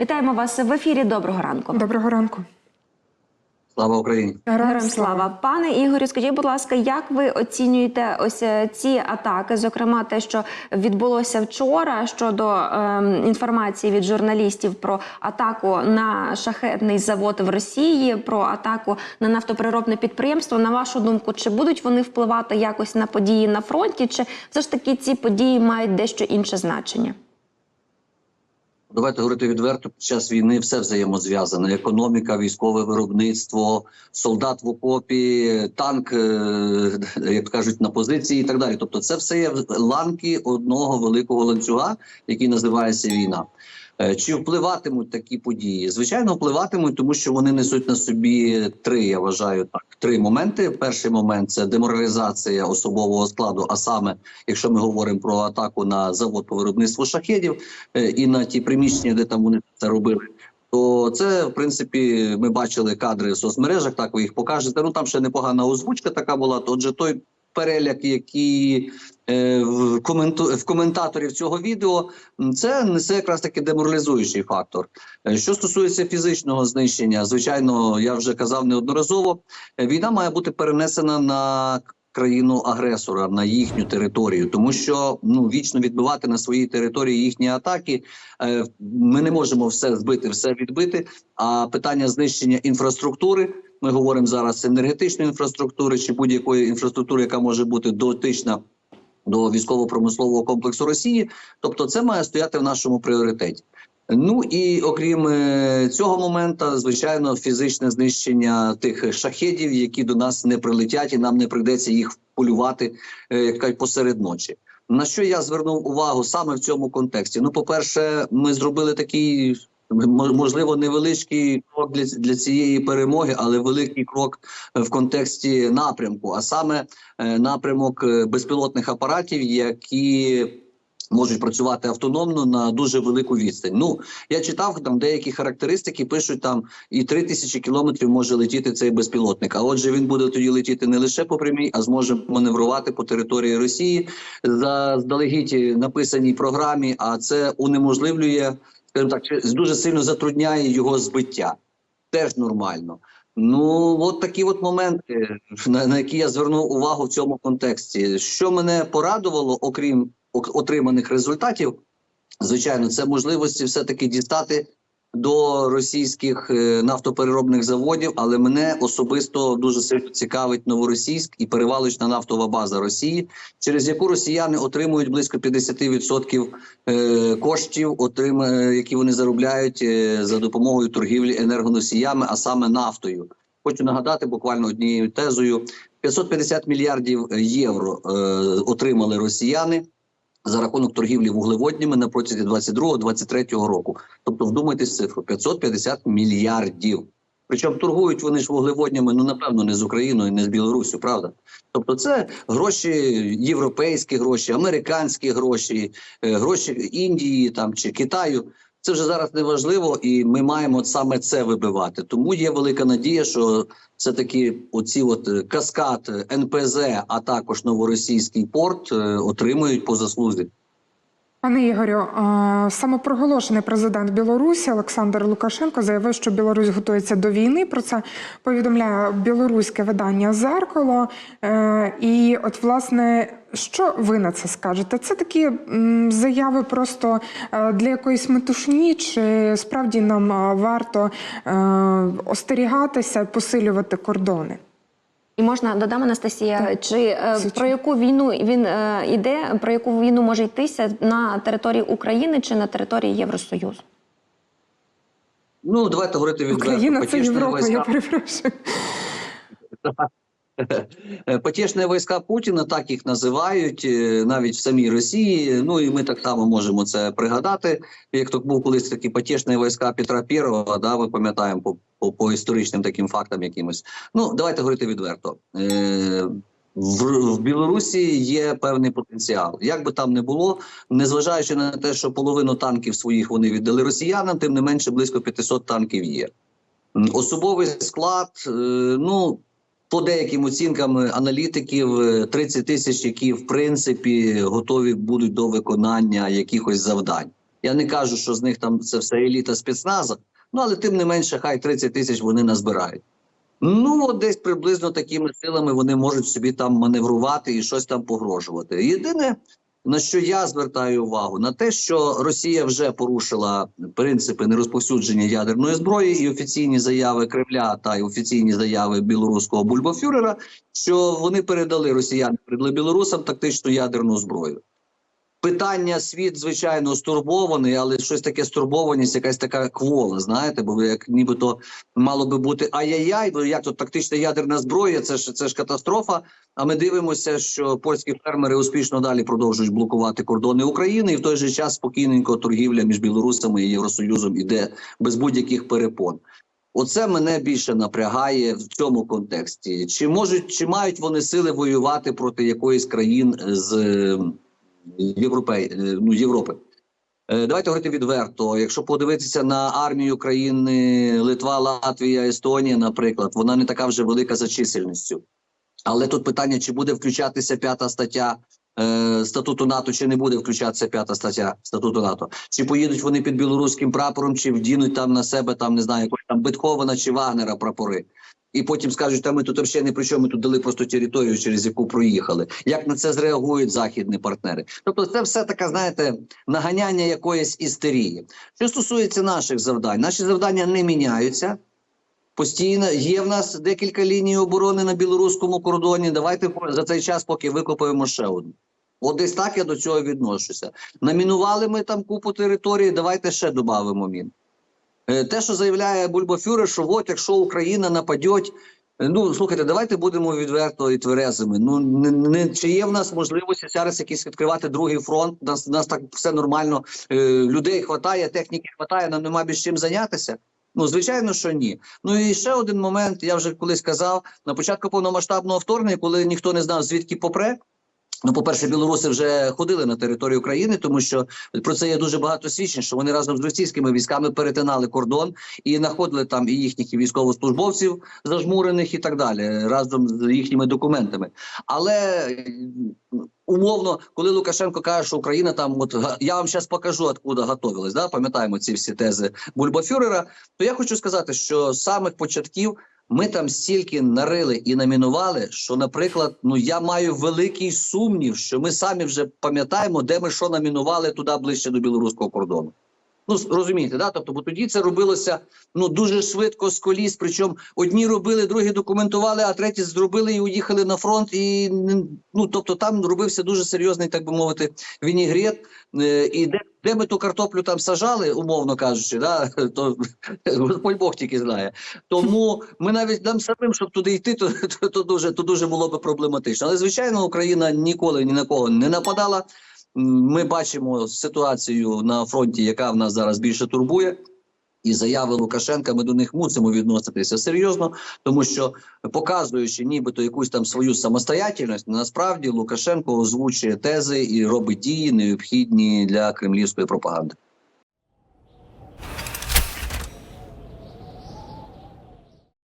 Вітаємо вас в ефірі. Доброго ранку. Доброго ранку. Слава Україні! Героям слава, пане Ігорю, скажіть, будь ласка, як ви оцінюєте ось е, ці атаки? Зокрема, те, що відбулося вчора щодо ем, інформації від журналістів про атаку на шахетний завод в Росії, про атаку на нафтопереробне підприємство. На вашу думку, чи будуть вони впливати якось на події на фронті, чи все ж таки ці події мають дещо інше значення? Давайте говорити відверто. Під час війни все взаємозв'язане: економіка, військове виробництво, солдат в окопі, танк, е, як кажуть, на позиції і так далі. Тобто, це все є ланки одного великого ланцюга, який називається війна. Е, Чи впливатимуть такі події? Звичайно, впливатимуть, тому що вони несуть на собі три. Я вважаю так. Три моменти. Перший момент це деморалізація особового складу. А саме, якщо ми говоримо про атаку на завод по виробництву шахедів е, і на ті приміщення, де там вони це робили. То це, в принципі, ми бачили кадри в соцмережах. Так ви їх покажете. Ну там ще непогана озвучка така була. То, Отже, той переляк, який е, в коменту в коментаторів цього відео, це несе якраз таки деморалізуючий фактор. Е, Що стосується фізичного знищення, звичайно, я вже казав неодноразово. е, Війна має бути перенесена на країну агресора на їхню територію, тому що ну вічно відбивати на своїй території їхні атаки. Ми не можемо все збити, все відбити. А питання знищення інфраструктури. Ми говоримо зараз енергетичної інфраструктури чи будь-якої інфраструктури, яка може бути дотична до військово-промислового комплексу Росії. Тобто, це має стояти в нашому пріоритеті. Ну і окрім е, цього моменту, звичайно, фізичне знищення тих шахедів, які до нас не прилетять, і нам не прийдеться їх полювати е, як кажуть, посеред ночі. На що я звернув увагу саме в цьому контексті? Ну, по-перше, ми зробили такий можливо невеличкий крок для, для цієї перемоги, але великий крок в контексті напрямку, а саме е, напрямок е, безпілотних апаратів, які можуть працювати автономно на дуже велику відстань. Ну я читав там деякі характеристики, пишуть там і 3 тисячі кілометрів може летіти цей безпілотник. А отже, він буде тоді летіти не лише по прямій, а зможе маневрувати по території Росії за здалегідь написаній програмі. А це унеможливлює, скажімо так, дуже сильно затрудняє його збиття. Теж нормально. Ну, от такі от моменти, на, на які я звернув увагу в цьому контексті. Що мене порадувало, окрім отриманих результатів, звичайно, це можливості все-таки дістати до російських е, нафтопереробних заводів, але мене особисто дуже сильно цікавить новоросійськ і перевалочна нафтова база Росії, через яку росіяни отримують близько 50% е, коштів, які вони заробляють е, за допомогою торгівлі енергоносіями, а саме нафтою. Хочу нагадати буквально однією тезою: 550 мільярдів євро е, отримали росіяни за рахунок торгівлі вуглеводнями на протязі 22-23 року. Тобто, вдумайтесь цифру 550 мільярдів. Причому торгують вони ж вуглеводнями, ну напевно, не з Україною, не з Білорусю, правда? Тобто, це гроші, європейські гроші, американські гроші, е, гроші Індії там чи Китаю. Це вже зараз не важливо, і ми маємо саме це вибивати. Тому є велика надія, що все таки оці от е, каскад е, НПЗ, а також новоросійський порт е, отримують по заслузі. Пане Ігорю, самопроголошений президент Білорусі Олександр Лукашенко заявив, що Білорусь готується до війни. Про це повідомляє білоруське видання Зеркало. Е, І от власне. Що ви на це скажете? Це такі заяви просто е, для якоїсь метушні, чи справді нам е, варто остерігатися, посилювати кордони? І можна додам Анастасія, чи е, про яку війну він е, іде, про яку війну може йтися на території України чи на території Євросоюзу? Ну давайте говорити відверто. Україна це Європа, я перепрошую. Е, Потішні війська Путіна, так їх називають е, навіть в самій Росії. Ну і ми так само можемо це пригадати. Як то був колись такі потішні війська Петра Первого, да, ми пам'ятаємо по, по, по історичним таким фактам якимось. Ну давайте говорити відверто. Е, в, в Білорусі є певний потенціал. Як би там не було, незважаючи на те, що половину танків своїх вони віддали росіянам, тим не менше близько 500 танків є. Особовий склад, е, ну по деяким оцінкам аналітиків, е, 30 тисяч, які в принципі готові будуть до виконання якихось завдань. Я не кажу, що з них там це все еліта спецназа, ну але тим не менше, хай 30 тисяч вони назбирають. Ну, от десь приблизно такими силами вони можуть собі там маневрувати і щось там погрожувати. Єдине, на що я звертаю увагу, на те, що Росія вже порушила принципи нерозповсюдження ядерної зброї і офіційні заяви Кремля та й офіційні заяви білоруського бульбофюрера, що вони передали росіяни передали білорусам тактичну ядерну зброю. Питання світ, звичайно, стурбований, але щось таке стурбованість, якась така квола, знаєте, бо як нібито мало би бути ай-яй-яй, бо як тут тактична ядерна зброя, це ж це ж катастрофа. А ми дивимося, що польські фермери успішно далі продовжують блокувати кордони України, і в той же час спокійненько торгівля між білорусами і Євросоюзом іде без будь-яких перепон. Оце мене більше напрягає в цьому контексті. Чи можуть, чи мають вони сили воювати проти якоїсь країн з Європей, е, ну, Європи? Е, Давайте говорити відверто. Якщо подивитися на армію країни Литва, Латвія, Естонія, наприклад, вона не така вже велика за чисельністю. Але тут питання, чи буде включатися п'ята стаття е, статуту НАТО, чи не буде включатися п'ята стаття статуту НАТО. Чи поїдуть вони під білоруським прапором, чи вдінуть там на себе там не знаю, якось там Бетховена чи Вагнера прапори. І потім скажуть, та ми тут взагалі не при чому, ми тут дали просто територію, через яку проїхали. Як на це зреагують західні партнери? Тобто, це все таке, знаєте, наганяння якоїсь істерії. Що стосується наших завдань, наші завдання не міняються. Постійно є в нас декілька ліній оборони на білоруському кордоні. Давайте за цей час, поки викопаємо ще одну. От десь так я до цього відношуся. Намінували ми там купу території, давайте ще додамо мін. Е, Те, що заявляє Бульбафюрер, що от якщо Україна нападеть, е, ну слухайте, давайте будемо відверто і тверезими. Ну не, не чи є в нас можливості зараз якийсь відкривати другий фронт? Нас нас так все нормально. Е, людей хватає, техніки хватає, нам нема більш чим зайнятися. Ну, звичайно, що ні. Ну і ще один момент, я вже колись казав на початку повномасштабного вторгнення, коли ніхто не знав, звідки попре. Ну, по-перше, білоруси вже ходили на територію України, тому що про це є дуже багато свідчень, що вони разом з російськими військами перетинали кордон і знаходили там і їхніх військовослужбовців зажмурених і так далі, разом з їхніми документами. Але умовно, коли Лукашенко каже, що Україна там, от я вам зараз покажу, откуда готовилась, да? пам'ятаємо ці всі тези Бульбафюрера, то я хочу сказати, що з самих початків ми там стільки нарили і намінували, що, наприклад, ну я маю великий сумнів, що ми самі вже пам'ятаємо, де ми що намінували туди ближче до білоруського кордону. Ну розумієте, да? Тобто, бо тоді це робилося ну дуже швидко з коліс. Причому одні робили, другі документували, а треті зробили і уїхали на фронт. І ну тобто там робився дуже серйозний, так би мовити, вінігрет. Е, І де, де ми ту картоплю там сажали, умовно кажучи, да? то Господь Бог тільки знає. Тому ми навіть нам самим, щоб туди йти, то, то, то дуже то дуже було би проблематично. Але звичайно, Україна ніколи ні на кого не нападала. Ми бачимо ситуацію на фронті, яка в нас зараз більше турбує. І заяви Лукашенка ми до них мусимо відноситися серйозно, тому що показуючи нібито якусь там свою самостоятельність, насправді Лукашенко озвучує тези і робить дії необхідні для кремлівської пропаганди.